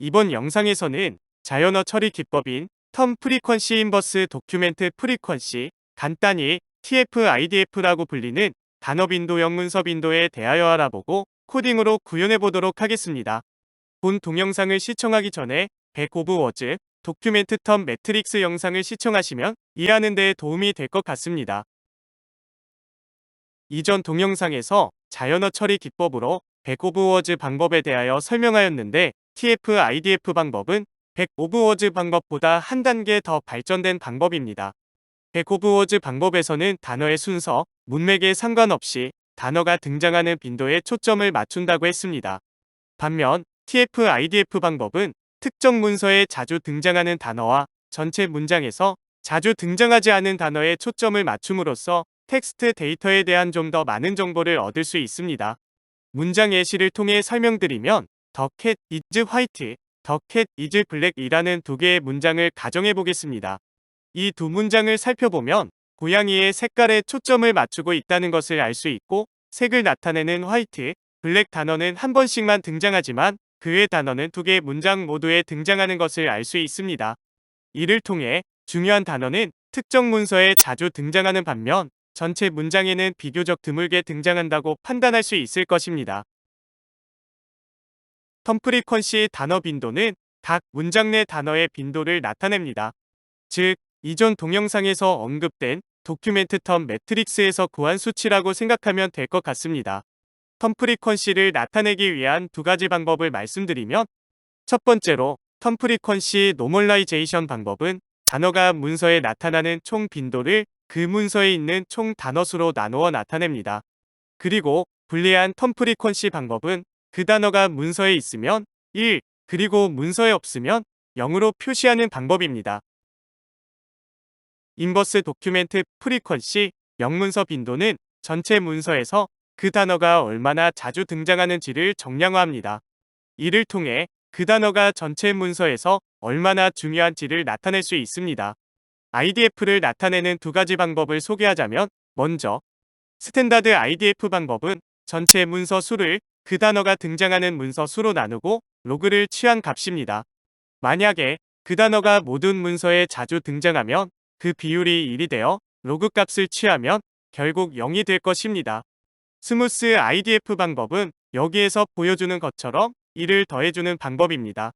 이번 영상에서는 자연어 처리 기법인 텀 프리퀀시 인버스 도큐멘트 프리퀀시 간단히 TF-IDF라고 불리는 단어 빈도 영문서 빈도에 대하여 알아보고 코딩으로 구현해 보도록 하겠습니다. 본 동영상을 시청하기 전에 100 오브 워즈 도큐멘트 텀 매트릭스 영상을 시청하시면 이해하는 데 도움이 될 것 같습니다. 이전 동영상에서 자연어 처리 기법으로 100 오브 워즈 방법에 대하여 설명하였는데 TF-IDF 방법은 100 오브 워즈 방법보다 한 단계 더 발전된 방법입니다. 100 오브 워즈 방법에서는 단어의 순서, 문맥에 상관없이 단어가 등장하는 빈도에 초점을 맞춘다고 했습니다. 반면 TF-IDF 방법은 특정 문서에 자주 등장하는 단어와 전체 문장에서 자주 등장하지 않은 단어에 초점을 맞춤으로써 텍스트 데이터에 대한 좀 더 많은 정보를 얻을 수 있습니다. 문장 예시를 통해 설명드리면 Is white, The cat is black이라는 두 개의 문장을 가정해 보겠습니다. 이 두 문장을 살펴보면 고양이의 색깔에 초점을 맞추고 있다는 것을 알 수 있고 색을 나타내는 화이트, 블랙 단어는 한 번씩만 등장하지만 그외 단어는 두 개의 문장 모두에 등장하는 것을 알 수 있습니다. 이를 통해 중요한 단어는 특정 문서에 자주 등장하는 반면 전체 문장에는 비교적 드물게 등장한다고 판단할 수 있을 것입니다. 텀프리퀀시 단어 빈도는 각 문장 내 단어의 빈도를 나타냅니다. 즉, 이전 동영상에서 언급된 도큐멘트 텀 매트릭스에서 구한 수치라고 생각하면 될 것 같습니다. 텀프리퀀시를 나타내기 위한 두 가지 방법을 말씀드리면 첫 번째로 텀프리퀀시 노멀라이제이션 방법은 단어가 문서에 나타나는 총 빈도를 그 문서에 있는 총 단어 수로 나누어 나타냅니다. 그리고 불리한 텀프리퀀시 방법은 그 단어가 문서에 있으면 1, 그리고 문서에 없으면 0으로 표시하는 방법입니다. 인버스 도큐멘트 프리퀀시 영문서 빈도는 전체 문서에서 그 단어가 얼마나 자주 등장하는지를 정량화합니다. 이를 통해 그 단어가 전체 문서에서 얼마나 중요한지를 나타낼 수 있습니다. IDF를 나타내는 두 가지 방법을 소개하자면 먼저 스탠다드 IDF 방법은 전체 문서 수를 그 단어가 등장하는 문서 수로 나누고 로그를 취한 값입니다. 만약에 그 단어가 모든 문서에 자주 등장하면 그 비율이 1이 되어 로그 값을 취하면 결국 0이 될 것입니다. 스무스 IDF 방법은 여기에서 보여주는 것처럼 1을 더해주는 방법입니다.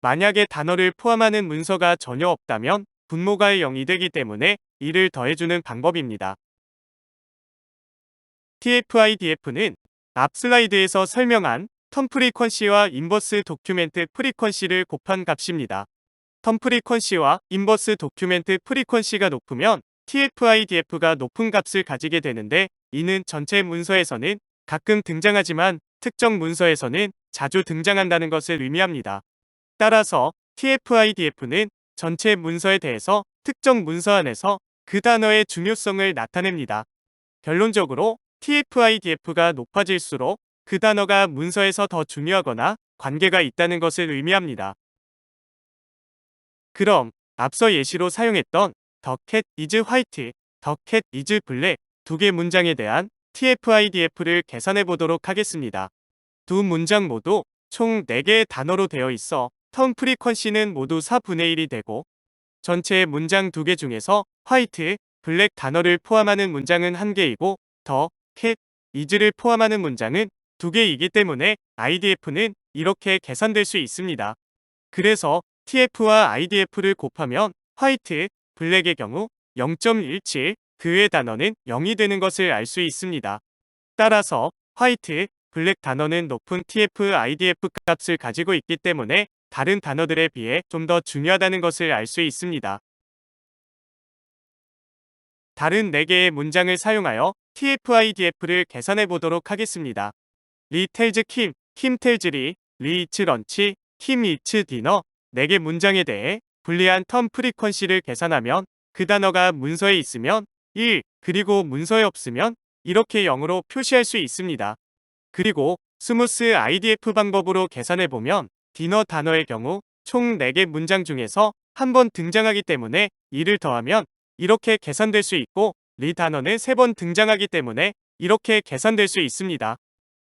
만약에 단어를 포함하는 문서가 전혀 없다면 분모가 0이 되기 때문에 1을 더해주는 방법입니다. TF-IDF는 앞 슬라이드에서 설명한 텀 프리퀀시와 인버스 도큐멘트 프리퀀시를 곱한 값입니다. 텀 프리퀀시와 인버스 도큐멘트 프리퀀시가 높으면 TF-IDF가 높은 값을 가지게 되는데 이는 전체 문서에서는 가끔 등장하지만 특정 문서에서는 자주 등장한다는 것을 의미합니다. 따라서 TF-IDF는 전체 문서에 대해서 특정 문서 안에서 그 단어의 중요성을 나타냅니다. 결론적으로 TF-IDF가 높아질수록 그 단어가 문서에서 더 중요하거나 관계가 있다는 것을 의미합니다. 그럼 앞서 예시로 사용했던 The cat is white, The cat is black 두 개 문장에 대한 TF-IDF를 계산해 보도록 하겠습니다. 두 문장 모두 총 4개의 단어로 되어 있어 턴 프리퀀시는 모두 4분의 1이 되고 전체 문장 2개 중에서 화이트, 블랙 단어를 포함하는 문장은 1개이고 더, 캣, 이즈를 포함하는 문장은 2개이기 때문에 IDF는 이렇게 계산될 수 있습니다. 그래서 TF와 IDF를 곱하면 화이트, 블랙의 경우 0.17, 그 외 단어는 0이 되는 것을 알 수 있습니다. 따라서 화이트, 블랙 단어는 높은 TF, IDF 값을 가지고 있기 때문에 다른 단어들에 비해 좀 더 중요하다는 것을 알 수 있습니다. 다른 4개의 문장을 사용하여 TF-IDF를 계산해 보도록 하겠습니다. 리 텔즈 킴, 킴 텔즈 리, 리 이츠 런치, 킴 이츠 디너 4개 문장에 대해 불리한 텀 프리퀀시를 계산하면 그 단어가 문서에 있으면 1, 그리고 문서에 없으면 이렇게 0으로 표시할 수 있습니다. 그리고 스무스 IDF 방법으로 계산해보면 디너 단어의 경우 총 4개 문장 중에서 한 번 등장하기 때문에 이를 더하면 이렇게 계산될 수 있고 리 단어는 3번 등장하기 때문에 이렇게 계산될 수 있습니다.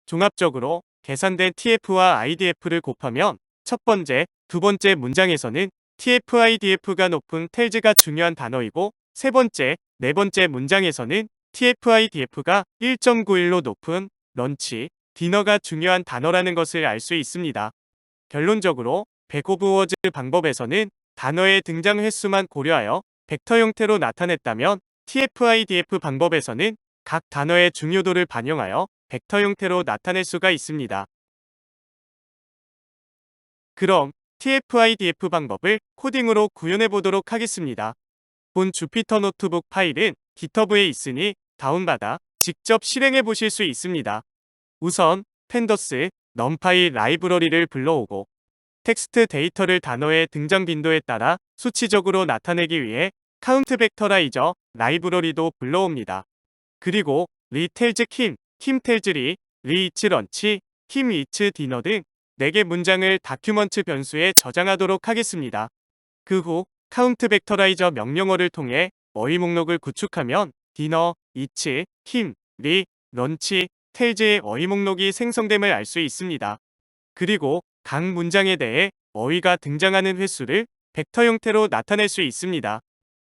종합적으로 계산된 TF와 IDF를 곱하면 첫 번째, 두 번째 문장에서는 TF-IDF가 높은 텔즈가 중요한 단어이고 세 번째, 네 번째 문장에서는 TF-IDF가 1.91로 높은 런치, 디너가 중요한 단어라는 것을 알 수 있습니다. 결론적으로 백 오브 워즈 방법에서는 단어의 등장 횟수만 고려하여 벡터 형태로 나타냈다면 TF-IDF 방법에서는 각 단어의 중요도를 반영하여 벡터 형태로 나타낼 수가 있습니다. 그럼 TF-IDF 방법을 코딩으로 구현해 보도록 하겠습니다. 본 주피터 노트북 파일은 GitHub에 있으니 다운받아 직접 실행해 보실 수 있습니다. 우선 펜더스 넘파이 라이브러리를 불러오고 텍스트 데이터를 단어의 등장 빈도에 따라 수치적으로 나타내기 위해 카운트 벡터라이저 라이브러리도 불러옵니다. 그리고 리텔즈 킴, 킴텔즈리, 리이츠 런치, 킴이츠 디너 등 4개 문장을 다큐먼트 변수에 저장하도록 하겠습니다. 그 후 카운트 벡터라이저 명령어를 통해 어휘 목록을 구축하면 디너, 이츠, 킴, 리, 런치, 텔즈의 어휘 목록이 생성됨을 알 수 있습니다. 그리고 각 문장에 대해 어휘가 등장하는 횟수를 벡터 형태로 나타낼 수 있습니다.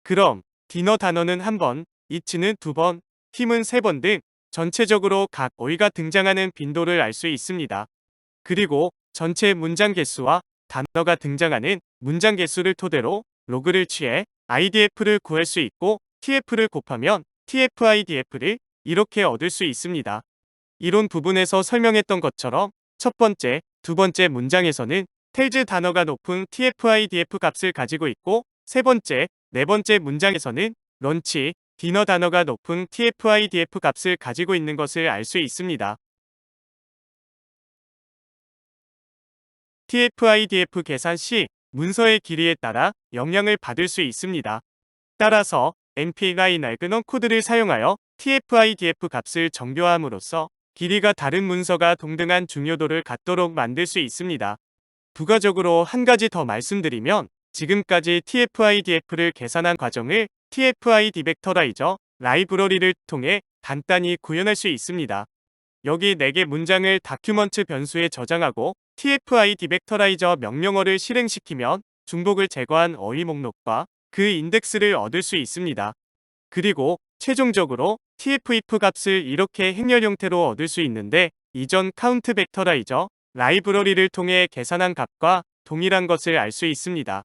그럼 디너 단어는 한 번, 이츠는 두 번, 킴은 세 번 등 전체적으로 각 어휘가 등장하는 빈도를 알 수 있습니다. 그리고 전체 문장 개수와 단어가 등장하는 문장 개수를 토대로 로그를 취해 IDF를 구할 수 있고 TF를 곱하면 TF-IDF를 이렇게 얻을 수 있습니다. 이론 부분에서 설명했던 것처럼 첫 번째, 두 번째 문장에서는 텔즈 단어가 높은 TF-IDF 값을 가지고 있고 세 번째, 네 번째 문장에서는 런치, 디너 단어가 높은 TF-IDF 값을 가지고 있는 것을 알 수 있습니다. TF-IDF 계산 시 문서의 길이에 따라 영향을 받을 수 있습니다. 따라서 MP가 낡은 코드를 사용하여 TF-IDF 값을 정교함으로써 길이가 다른 문서가 동등한 중요도를 갖도록 만들 수 있습니다. 부가적으로 한 가지 더 말씀드리면 지금까지 TF-IDF를 계산한 과정을 TF-ID 벡터라이저 라이브러리를 통해 간단히 구현할 수 있습니다. 여기 4개 문장을 다큐먼트 변수에 저장하고 TF-ID 벡터라이저 명령어를 실행시키면 중복을 제거한 어휘 목록과 그 인덱스를 얻을 수 있습니다. 그리고 최종적으로 TF-IF 값을 이렇게 행렬 형태로 얻을 수 있는데 이전 카운트 벡터라이저 라이브러리를 통해 계산한 값과 동일한 것을 알 수 있습니다.